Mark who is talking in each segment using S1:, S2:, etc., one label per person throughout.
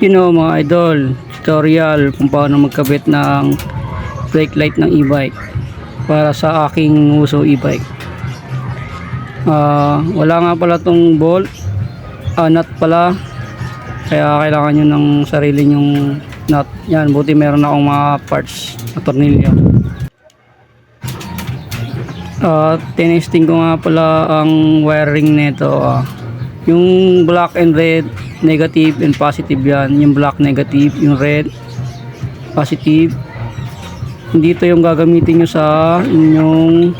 S1: you know mga idol, tutorial kung paano magkabit ng brake light ng e-bike para sa aking uso e-bike. Ah, wala nga pala tong bolt, ah, nut pala. Kaya kailangan nyo ng sarili nyong nut. Yan, buti meron akong mga parts na tornilyo. Ah, tinesting ko nga pala ang wiring nito. ah. yung black and red, negative and positive yan. Yung black negative, yung red positive. Dito yung gagamitin nyo sa inyong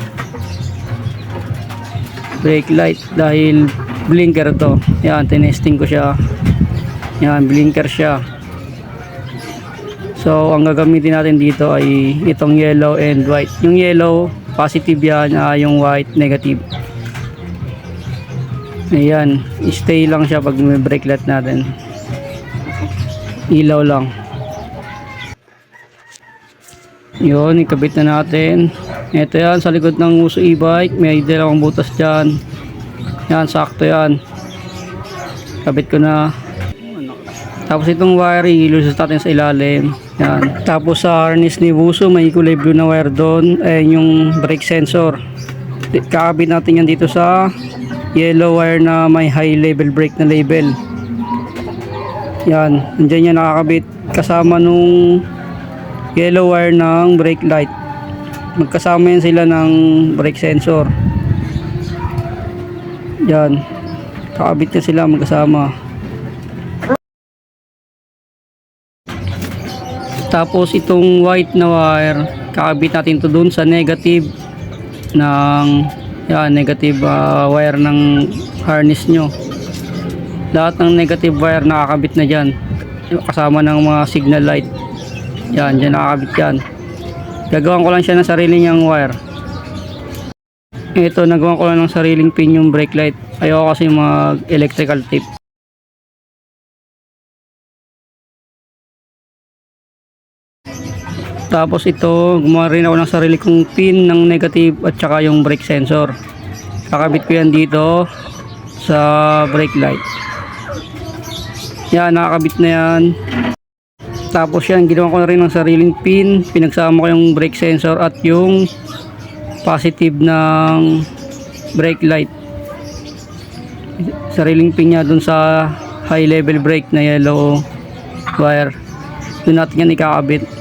S1: brake light dahil blinker to. Yan, tinesting ko siya. Yan, blinker siya. So, ang gagamitin natin dito ay itong yellow and white. Yung yellow, positive yan. ah, yung white, negative. Ayan, stay lang siya pag may brake light natin. Ilaw lang. Yun, ikabit na natin. Ito yan, sa likod ng uso e-bike. May dalawang butas dyan. Yan, sakto yan. Kabit ko na. Tapos itong wire, ilusot natin sa ilalim. Yan. Tapos sa harness ni Buso, may kulay blue na wire doon. Eh, yung brake sensor. Kakabit natin yan dito sa yellow wire na may high level brake na label. Yan. Nandiyan yan nakakabit kasama nung yellow wire ng brake light. Magkasama yan sila ng brake sensor. Yan. Kakabit na sila magkasama. Tapos itong white na wire, kakabit natin to dun sa negative ng yan, negative ah, wire ng harness nyo. Lahat ng negative wire nakakabit na dyan. Kasama ng mga signal light. Yan, dyan nakakabit yan. Gagawan ko lang siya ng sarili niyang wire. Ito, nagawa ko lang ng sariling pin yung brake light. Ayoko kasi mag electrical tape. Tapos ito, gumawa rin ako ng sarili kong pin ng negative at saka yung brake sensor. Kakabit ko yan dito sa brake light. Yan, nakakabit na yan. Tapos yan, ginawa ko na rin ng sariling pin. Pinagsama ko yung brake sensor at yung positive ng brake light. Sariling pin niya dun sa high level brake na yellow wire. Doon natin yan ikakabit.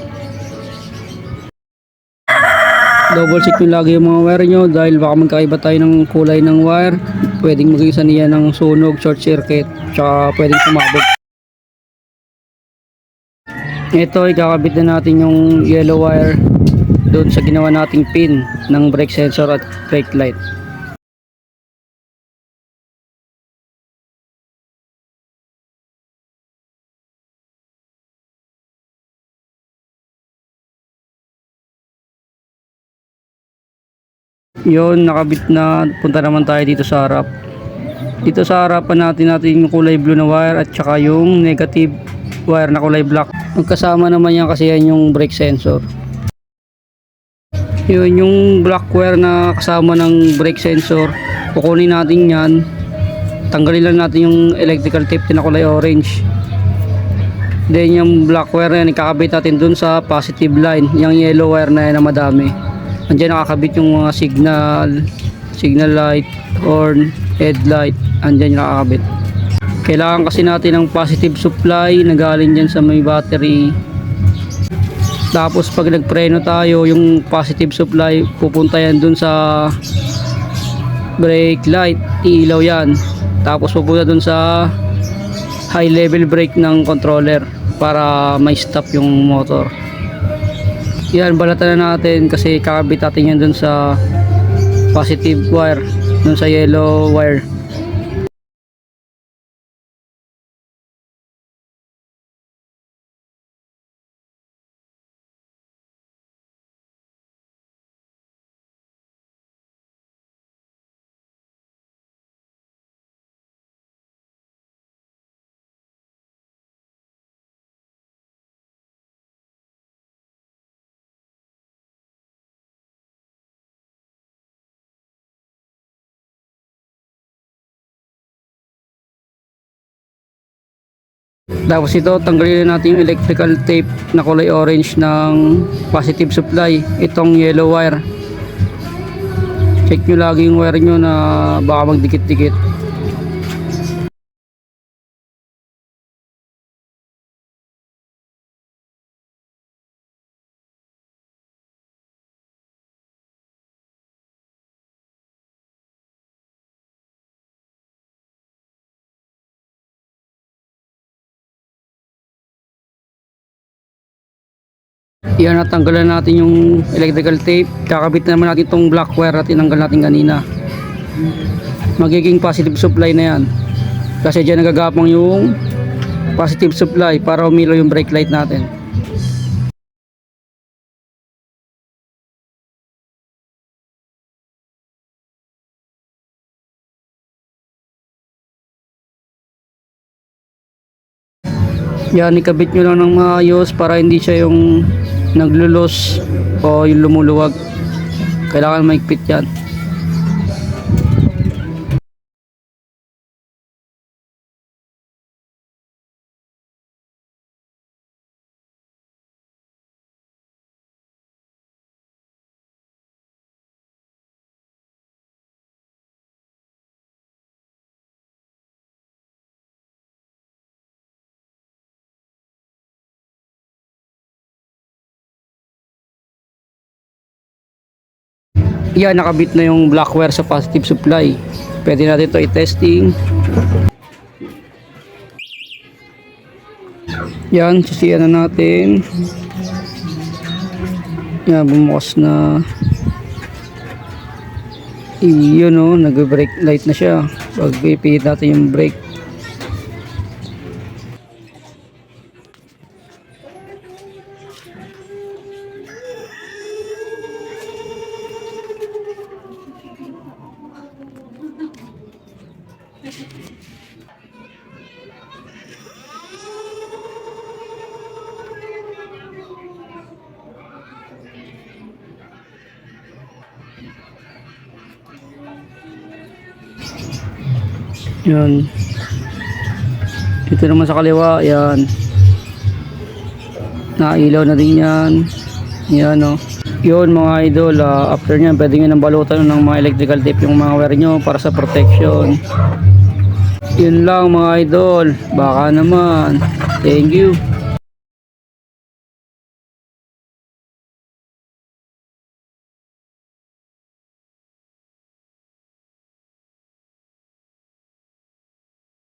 S1: Double check nyo lagi yung mga wire nyo dahil baka magkaiba tayo ng kulay ng wire. Pwedeng maging saniya ng sunog, short circuit, tsaka pwedeng sumabog. Ito, ikakabit na natin yung yellow wire doon sa ginawa nating pin ng brake sensor at brake light. Yun, nakabit na. Punta naman tayo dito sa harap. Dito sa harapan natin natin yung kulay blue na wire at saka yung negative wire na kulay black. Magkasama naman yan kasi yan yung brake sensor. Yun, yung black wire na kasama ng brake sensor. Kukunin natin yan. Tanggalin lang natin yung electrical tape na kulay orange. Then yung black wire na yan, ikakabit natin dun sa positive line. Yung yellow wire na yan na madami. Andiyan nakakabit yung mga signal, signal light, horn, headlight. Andiyan nakakabit. Kailangan kasi natin ng positive supply na galing dyan sa may battery. Tapos pag nagpreno tayo, yung positive supply pupunta yan dun sa brake light, iilaw yan. Tapos pupunta dun sa high level brake ng controller para may stop yung motor. Yan, balatan na natin kasi kakabit natin yan dun sa positive wire, dun sa yellow wire. Tapos ito, tanggalin natin yung electrical tape na kulay orange ng positive supply. Itong yellow wire. Check nyo lagi yung wire nyo na baka magdikit-dikit. Yan natanggalan natin yung electrical tape. Kakabit na naman natin itong black wire na tinanggal natin kanina. Magiging positive supply na yan. Kasi dyan nagagapang yung positive supply para umilaw yung brake light natin. Yan, ikabit nyo lang ng maayos para hindi siya yung naglulos o yung lumuluwag. Kailangan maigpit yan. Yan, nakabit na yung black wire sa positive supply. Pwede natin ito i-testing. Yan, sisiyan na natin. Yan, bumukas na. Yun o, nag-brake light na siya. Pag pipihit natin yung brake. Yan. Ito naman sa kaliwa, yan. Nailaw na din yan. Yan o. Yun mga idol, ah, after nyan, pwede nyo nang balutan ng mga electrical tape yung mga wire nyo para sa protection. Yun lang mga idol. Baka naman. Thank you.